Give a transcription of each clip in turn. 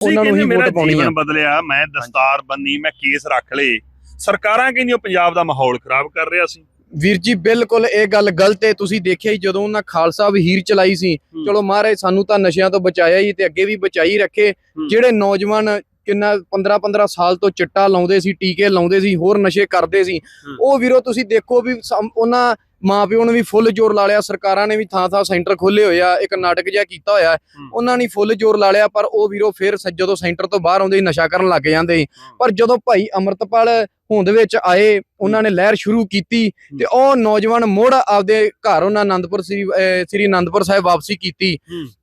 ਉਹਨਾਂ ਨੂੰ ਹੀ ਵੋਟ ਪਾਉਣੀ ਆ ਬਦਲਿਆ ਮੈਂ ਦਸਤਾਰ ਬੰਨੀ ਮੈਂ ਕੇਸ ਰੱਖ ਲਏ ਸਰਕਾਰਾਂ ਕਹਿੰਦੀਆਂ ਪੰਜਾਬ ਦਾ ਮਾਹੌਲ ਖਰਾਬ ਕਰ ਰਿਹਾ ਸੀ ਵੀਰ ਜੀ ਬਿਲਕੁਲ ਇਹ ਗੱਲ ਗਲਤ ਹੈ ਤੁਸੀਂ ਦੇਖਿਆ ਹੀ ਜਦੋਂ ਉਹਨਾਂ ਖਾਲਸਾ ਵਹੀਰ ਚਲਾਈ ਸੀ। ਚਲੋ ਮਹਾਰਾਜ ਸਾਨੂੰ ਤਾਂ ਨਸ਼ਿਆਂ ਤੋਂ ਬਚਾਇਆ ਹੀ ਤੇ ਅੱਗੇ ਵੀ ਬਚਾਈ ਰੱਖੇ। ਜਿਹੜੇ ਨੌਜਵਾਨ ਕਿੰਨਾ 15 15 ਸਾਲ ਤੋਂ ਚਿੱਟਾ ਲਾਉਂਦੇ ਸੀ ਟੀਕੇ ਲਾਉਂਦੇ ਸੀ ਹੋਰ ਨਸ਼ੇ ਕਰਦੇ ਸੀ। ਉਹ ਵੀਰੋ ਤੁਸੀਂ ਦੇਖੋ ਵੀ ਉਹਨਾਂ ਮਾਪਿਓ ਨੇ ਵੀ ਫੁੱਲ ਜ਼ੋਰ ਲਾ ਲਿਆ ਸਰਕਾਰਾਂ ਨੇ ਵੀ ਥਾਂ ਥਾਂ ਸੈਂਟਰ ਖੋਲੇ ਹੋਏ ਆ ਇੱਕ ਨਾਟਕ ਜਿਹਾ ਕੀਤਾ ਹੋਇਆ। ਉਹਨਾਂ ਨੇ ਫੁੱਲ ਜ਼ੋਰ ਲਾ ਲਿਆ ਪਰ ਉਹ ਵੀਰੋ ਫਿਰ ਜਦੋਂ ਸੈਂਟਰ ਤੋਂ ਬਾਹਰ ਆਉਂਦੇ ਨਸ਼ਾ ਕਰਨ ਲੱਗ ਜਾਂਦੇ ਪਰ ਜਦੋਂ ਭਾਈ ਅਮਰਤਪਾਲ ਹੋਂਦ ਵਿੱਚ ਆਏ ਉਹਨਾਂ ਨੇ ਲਹਿਰ ਸ਼ੁਰੂ ਕੀਤੀ ਤੇ ਉਹ ਨੌਜਵਾਨ ਮੁੜ ਆਪਦੇ ਘਰ ਉਹਨਾਂ ਆਨੰਦਪੁਰ ਸ੍ਰੀ ਸ੍ਰੀ ਆਨੰਦਪੁਰ ਸਾਹਿਬ ਵਾਪਸੀ ਕੀਤੀ।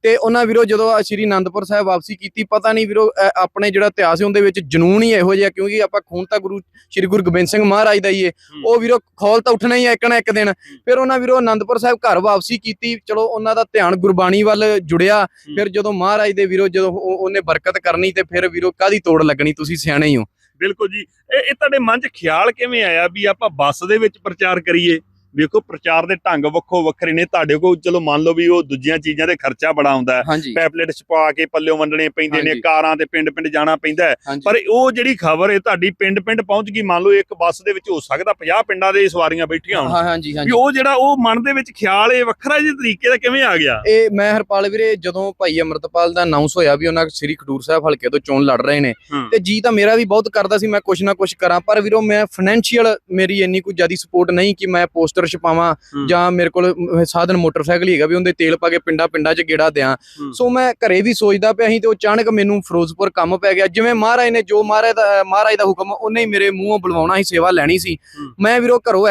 ਤੇ ਉਹਨਾਂ ਵੀਰੋ ਜਦੋਂ ਸ੍ਰੀ ਆਨੰਦਪੁਰ ਸਾਹਿਬ ਵਾਪਸੀ ਕੀਤੀ ਪਤਾ ਨਹੀਂ ਵੀਰੋ ਆਪਣੇ ਜਿਹੜਾ ਇਤਿਹਾਸ ਹੈ ਉਹਦੇ ਵਿੱਚ ਜਨੂਨ ਹੀ ਇਹੋ ਜਿਹਾ ਕਿਉਂਕਿ ਆਪਾਂ ਖੂਨ ਤਾਂ ਗੁਰੂ ਸ੍ਰੀ ਗੁਰੂ ਗੋਬਿੰਦ ਸਿੰਘ ਮਹਾਰਾਜ ਦਾ ਹੀ ਹੈ। ਉਹ ਵੀਰੋ ਖੌਲ ਤਾਂ ਉੱਠਣਾ ਹੀ ਹੈ ਇੱਕ ਨਾ ਇੱਕ ਦਿਨ। ਫਿਰ ਉਹਨਾਂ ਵੀਰੋ ਆਨੰਦਪੁਰ ਸਾਹਿਬ ਘਰ ਵਾਪਸੀ ਕੀਤੀ। ਚਲੋ ਉਹਨਾਂ ਦਾ ਧਿਆਨ ਗੁਰਬਾਣੀ ਵੱਲ ਜੁੜਿਆ। ਫਿਰ ਜਦੋਂ ਮਹਾਰਾਜ ਦੇ ਵੀਰੋ ਜਦੋਂ ਉਹ- ਉਹਨੇ ਬਰਕਤ ਕਰਨੀ ਤੇ ਫਿਰ ਵੀਰੋ ਕਾਦੀ ਤੋੜ ਲੱਗਣੀ ਤੁਸੀਂ ਸਿਆਣੇ ਹੀ ਹੋ। ਬਿਲਕੁਲ ਜੀ। ਇਹ ਤੁਹਾਡੇ ਮਨ 'ਚ ਖਿਆਲ ਕਿਵੇਂ ਆਇਆ ਵੀ ਆਪਾਂ ਬੱਸ ਦੇ ਵਿੱਚ ਪ੍ਰਚਾਰ ਕਰੀਏ? ਵੇਖੋ ਪ੍ਰਚਾਰ ਦੇ ਢੰਗ ਵੱਖੋ ਵੱਖਰੇ ਨੇ। ਤੁਹਾਡੇ ਕੋਲ ਚਲੋ ਮੰਨ ਲਓ ਵੀ ਉਹ ਦੂਜੀਆਂ ਚੀਜ਼ਾਂ ਦੇ ਖਰਚਾ ਬੜਾ ਆਉਂਦਾ ਪੈਪਲੇਟ ਛਪਾ ਕੇ ਪੱਲਿਓ ਵੰਡਣੇ ਪੈਂਦੇ ਨੇ। ਕਾਰਾਂ ਤੇ ਪਿੰਡ ਪਿੰਡ ਜਾਣਾ ਪੈਂਦਾ ਪਰ ਉਹ ਜਿਹੜੀ ਖਬਰ ਹੈ ਤੁਹਾਡੀ ਪਿੰਡ ਪਿੰਡ ਪਹੁੰਚ ਗਈ ਮੰਨ ਲਓ ਇੱਕ ਬੱਸ ਦੇ ਵਿੱਚ ਹੋ ਸਕਦਾ 50 ਪਿੰਡਾਂ ਦੇ ਸਵਾਰੀਆਂ ਬੈਠੀਆਂ ਹੋਣ। ਹਾਂ ਹਾਂਜੀ ਵੀ ਹਾਂਜੀ ਉਹ ਜਿਹੜਾ ਉਹ ਮਨ ਦੇ ਵਿੱਚ ਖਿਆਲ ਇਹ ਵੱਖਰਾ ਜਿਹੇ ਤਰੀਕੇ ਦਾ ਕਿਵੇਂ ਆ ਗਿਆ? ਇਹ ਮੈਂ ਹਰਪਾਲ ਵੀਰੇ ਜਦੋਂ ਭਾਈ ਅਮਰਤਪਾਲ ਦਾ ਅਨਾਉਂਸ ਹੋਇਆ ਵੀ ਉਹਨਾਂ ਸ੍ਰੀ ਖਡੂਰ ਸਾਹਿਬ ਹਲਕੇ ਤੋਂ ਚੋਣ ਲੜ ਰਹੇ ਨੇ। ਤੇ ਜੀ ਤਾਂ ਮੇਰਾ ਵੀ ਬਹੁਤ ਕਰਦਾ ਸੀ ਮੈਂ ਕੁਛ ਨਾ ਕੁਛ ਕਰਾਂ। ਪਰ ਵੀਰੋ ਮੈਂ ਫਾਈਨੈਂਸ਼ੀਅਲ ਮੇਰੀ ਇੰਨੀ ਕੋਈ ਜ਼ਿਆਦੀ ਸਪੋਰਟ ਨਹੀਂ ਕਿ ਮੈਂ ਪੋਸਟਰ ਛਪਾਵਾਂ ਹੂੰ। ਜਾਂ ਮੇਰੇ ਕੋਲ ਸਾਧਨ ਮੋਟਰਸਾਈਕਲ ਹੀ ਹੈਗਾ ਵੀ ਉਹਦੇ ਤੇਲ ਪਾ ਕੇ ਪਿੰਡਾਂ ਪਿੰਡਾਂ 'ਚ ਗੇੜਾ ਦਿਆਂ। ਸੋ ਮੈਂ ਘਰੇ ਵੀ ਸੋਚਦਾ ਪਿਆ ਸੀ ਤੇ ਉਹ ਅਚਾਨਕ ਮੈਨੂੰ ਫਿਰੋਜ਼ਪੁਰ ਕੰਮ ਪੈ ਗਿਆ ਜਿਵੇਂ ਮਹਾਰਾਜ ਨੇ ਜੋ ਮਹਾਰਾਜ ਦਾ ਮਹਾਰਾਜ ਦਾ ਹੁਕਮ ਉਹਨੇ ਹੀ ਮੇਰੇ ਮੂੰਹੋਂ ਬੁਲਵਾਉਣਾ ਸੀ ਸੇਵਾ ਲੈਣੀ ਸੀ। ਮੈਂ ਵੀਰੋ ਘਰੋਂ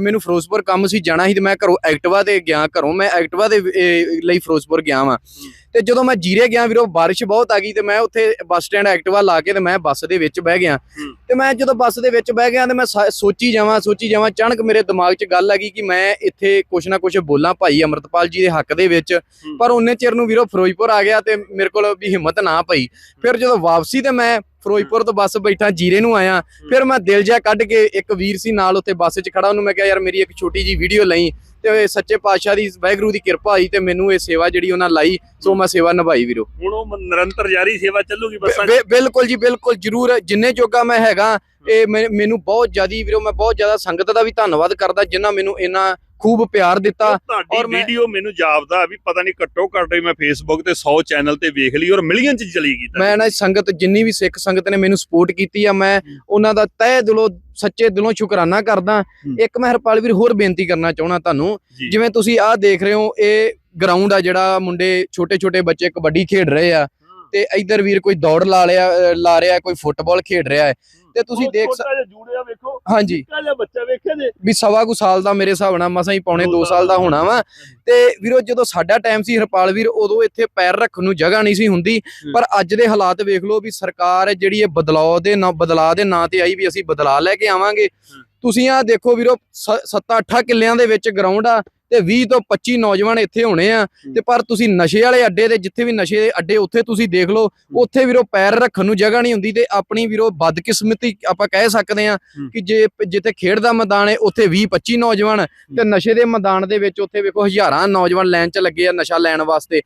ਮੈਨੂੰ ਫਿਰੋਜ਼ਪੁਰ ਕੰਮ ਸੀ ਜਾਣਾ ਸੀ ਤੇ ਮੈਂ ਘਰੋਂ ਐਕਟਿਵਾ ਤੇ ਗਿਆ ਘਰੋਂ ਮੈਂ ਐਕਟਿਵਾ ਦੇ ਲਈ ਫਿਰੋਜ਼ਪੁਰ ਗਿਆ ਵਾਂ ਤੇ ਜਦੋਂ ਮੈਂ ਜੀਰੇ ਗਿਆ ਵੀਰੋ ਬਾਰਿਸ਼ ਬਹੁਤ ਆ ਗਈ ਤੇ ਮੈਂ ਉੱਥੇ ਬੱਸ ਸਟੈਂਡ ਐਕਟਿਵਾ ਲਾ ਕੇ ਤੇ ਮੈਂ ਬੱਸ ਦੇ ਵਿੱਚ ਬਹਿ ਗਿਆ। ਤੇ ਮੈਂ ਜਦੋਂ ਬੱਸ ਦੇ ਵਿੱਚ ਬਹਿ ਗਿਆ ਤੇ ਮੈਂ ਸੋਚੀ ਜਾਵਾਂ ਸੋਚੀ ਜਾਵਾਂ ਅਚਾਨਕ ਮੇਰੇ ਦਿਮਾਗ 'ਚ ਗੱਲ ਆ ਗਈ ਕਿ ਮੈਂ ਇੱਥੇ ਕੁਛ ਨਾ ਕੁਛ ਬੋਲਾਂ ਭਾਈ ਅਮਰਤਪਾਲ ਜੀ ਦੇ ਹੱਕ ਦੇ ਵਿੱਚ। ਪਰ ਉਹਨੇ ਚਿਰ ਨੂੰ ਵੀਰੋ ਫਿਰੋਜ਼ਪੁਰ ਆ ਗਿਆ ਤੇ ਮੇਰੇ ਕੋਲ ਵੀ ਹਿੰਮਤ ਨਾ ਪਈ। ਫਿਰ ਜਦੋਂ ਵਾਪਸੀ ਤੇ ਮੈਂ ਫਿਰੋਜ਼ਪੁਰ ਤੋਂ ਬੱਸ ਬੈਠਾ ਜੀਰੇ ਨੂੰ ਆਇਆ। ਫਿਰ ਮੈਂ ਦਿਲ ਜਿਹਾ ਕੱਢ ਕੇ ਇੱਕ ਵੀਰ ਸੀ ਨਾਲ ਉੱਥੇ ਬੱਸ 'ਚ ਖੜਾ ਉਹਨੂੰ ਮੈਂ ਕਿਹਾ ਯਾਰ ਮੇਰੀ ਇੱਕ ਛੋਟੀ ਜੀ ਵੀਡੀਓ ਲਈ। ਤੇ ਸੱਚੇ ਪਾਤਸ਼ਾਹ ਦੀ ਵਾਹਿਗੁਰੂ ਦੀ ਕਿਰਪਾ ਹੋਈ ਤੇ ਮੈਨੂੰ ਇਹ ਸੇਵਾ ਜਿਹੜੀ ਉਹਨਾਂ ਲਾਈ ਸੋ ਮੈਂ ਸੇਵਾ ਨਿਭਾਈ ਵੀਰੋ। ਹੁਣ ਉਹ ਨਿਰੰਤਰ ਜਾਰੀ ਸੇਵਾ ਚੱਲੂਗੀ ਬੱਸਾਂ ਬਿਲਕੁਲ ਜੀ ਬਿਲਕੁਲ ਜਰੂਰ। ਜਿੰਨੇ ਜੋਗਾ ਮੈਂ ਹੈਗਾ ਇਹ ਮੈਨੂੰ ਬਹੁਤ ਜ਼ਿਆਦੀ ਵੀਰੋ ਮੈਂ ਬਹੁਤ ਜ਼ਿਆਦਾ ਸੰਗਤ ਦਾ ਵੀ ਧੰਨਵਾਦ ਕਰਦਾ ਜਿਨ੍ਹਾਂ ਮੈਨੂੰ ਇੰਨਾ ਖੂਬ ਪਿਆਰ ਦਿੱਤਾ ਔਰ ਵੀਡੀਓ ਮੈਨੂੰ ਜਾਪਦਾ ਵੀ ਪਤਾ ਨਹੀਂ ਘੱਟੋ ਘੱਟ ਮੈਂ ਫੇਸਬੁੱਕ ਤੇ 100 ਚੈਨਲ ਤੇ ਵੇਖ ਲਈ ਔਰ ਮਿਲੀਅਨ 'ਚ ਚਲੀ ਗਈ ਮੈਂ ਨਾ ਸੰਗਤ ਜਿੰਨੀ ਵੀ ਸਿੱਖ ਸੰਗਤ ਨੇ ਮੈਨੂੰ ਸਪੋਰਟ ਕੀਤੀ ਆ ਮੈਂ ਉਹਨਾਂ ਦਾ ਤਹਿ ਦਿਲੋਂ ਸੱਚੇ ਦਿਲੋਂ ਸ਼ੁਕਰਾਨਾ ਕਰਦਾ। ਇੱਕ ਮੈਂ ਹਰਪਾਲ ਵੀਰ ਹੋਰ ਬੇਨਤੀ ਕਰਨਾ ਚਾਹਣਾ ਤੁਹਾਨੂੰ। ਜਿਵੇਂ ਤੁਸੀਂ ਆਹ ਦੇਖ ਰਹੇ ਹੋ ਇਹ ਗਰਾਊਂਡ ਆ ਜਿਹੜਾ ਮੁੰਡੇ ਛੋਟੇ ਛੋਟੇ ਬੱਚੇ ਕਬੱਡੀ ਖੇਡ ਰਹੇ ਆ। ਤੇ ਇੱਧਰ ਵੀਰ ਕੋਈ ਦੌੜ ਲਾ ਲਿਆ ਲਾ ਰਿਹਾ ਕੋਈ ਫੁੱਟਬਾਲ ਖੇਡ ਰਿਹਾ ਹੈ। ਤੇ ਤੁਸੀਂ ਦੇਖ ਜੂੜਿਆ ਵੇਖੋ। ਹਾਂਜੀ। ਨਿੱਕਾ ਜਿਹਾ ਬੱਚਾ ਵੇਖਿਆ ਜੇ। ਵੀ ਸਵਾ ਕੁ ਸਾਲ ਦਾ ਮੇਰੇ ਹਿਸਾਬ ਨਾਲ ਮਸਾਂ ਹੀ ਪੌਣੇ ਦੋ 2 ਸਾਲ ਦਾ ਹੋਣਾ ਵਾ। ਤੇ ਵੀਰੋ ਜਦੋਂ ਸਾਡਾ ਟਾਈਮ ਸੀ ਹਰਪਾਲ ਵੀਰ ਉਦੋਂ ਇੱਥੇ ਪੈਰ ਰੱਖਣ ਨੂੰ ਜਗ੍ਹਾ ਨਹੀਂ ਸੀ ਹੁੰਦੀ। ਪਰ ਅੱਜ ਦੇ ਹਾਲਾਤ ਵੇਖ ਲਓ ਵੀ ਸਰਕਾਰ ਜਿਹੜੀ ਇਹ ਬਦਲਾਅ ਦੇ ਨਾਂ ਬਦਲਾਅ ਦੇ ਨਾਂ ਤੇ ਆਈ ਵੀ ਅਸੀਂ ਬਦਲਾਅ ਲੈ ਕੇ ਆਵਾਂਗੇ। ਤੁਸੀਂ ਆਹ ਦੇਖੋ ਵੀਰੋ 7-8 ਕਿੱਲਿਆਂ ਦੇ ਵਿੱਚ ਗਰਾਊਂਡ ਆ ਤੇ 20 ਤੋਂ 25 ਨੌਜਵਾਨ ਇੱਥੇ ਹੋਣੇ ਆ ਤੇ ਪਰ ਤੁਸੀਂ ਨਸ਼ੇ ਵਾਲੇ ਅੱਡੇ ਤੇ ਜਿੱਥੇ ਵੀ ਨਸ਼ੇ ਦੇ ਅੱਡੇ ਉੱਥੇ ਤੁਸੀਂ ਦੇਖ ਲਓ ਉੱਥੇ ਵੀਰੋ ਪੈਰ ਰੱਖਣ ਨੂੰ ਜਗ੍ਹਾ ਨਹੀਂ ਹੁੰਦੀ ਤੇ ਆਪਣੀ ਵੀਰੋ ਬਦਕਿਸਮਤੀ ਆਪਾਂ ਕਹਿ ਸਕਦੇ ਆ। ਕਿ ਜੇ ਜਿੱਥੇ ਖੇਡ ਦਾ ਮੈਦਾਨ ਹੈ ਉੱਥੇ 20 25 ਨੌਜਵਾਨ ਤੇ ਨਸ਼ੇ ਦੇ ਮੈਦਾਨ ਦੇ ਵਿੱਚ ਉੱਥੇ ਵੇਖੋ ਹਜ਼ਾਰਾਂ ਨੌਜਵਾਨ ਲਾਈਨ 'ਚ ਲੱਗੇ ਆ ਨਸ਼ਾ ਲੈਣ ਵਾਸਤੇ।